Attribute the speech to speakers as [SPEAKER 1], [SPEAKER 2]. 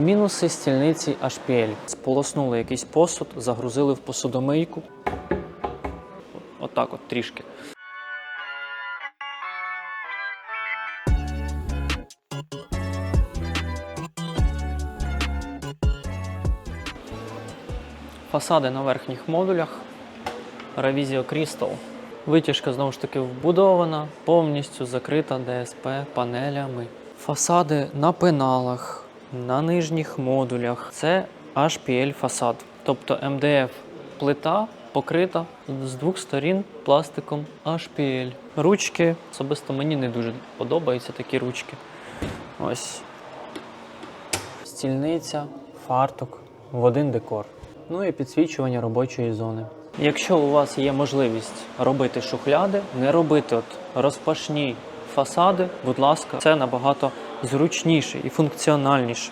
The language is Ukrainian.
[SPEAKER 1] Мінуси стільниці HPL. Сполоснули якийсь посуд, загрузили в посудомийку. Отак от трішки. Фасади на верхніх модулях. Revisio Crystal. Витяжка знову ж таки вбудована, повністю закрита ДСП панелями. Фасади на пеналах, на нижніх модулях. Це HPL фасад. Тобто МДФ плита покрита з двох сторін пластиком HPL. Ручки особисто мені не дуже подобаються такі ручки. Ось стільниця, фартук в один декор. Ну і підсвічування робочої зони. Якщо у вас є можливість робити шухляди, не робити от розпашні фасади, будь ласка, це набагато зручніше і функціональніше.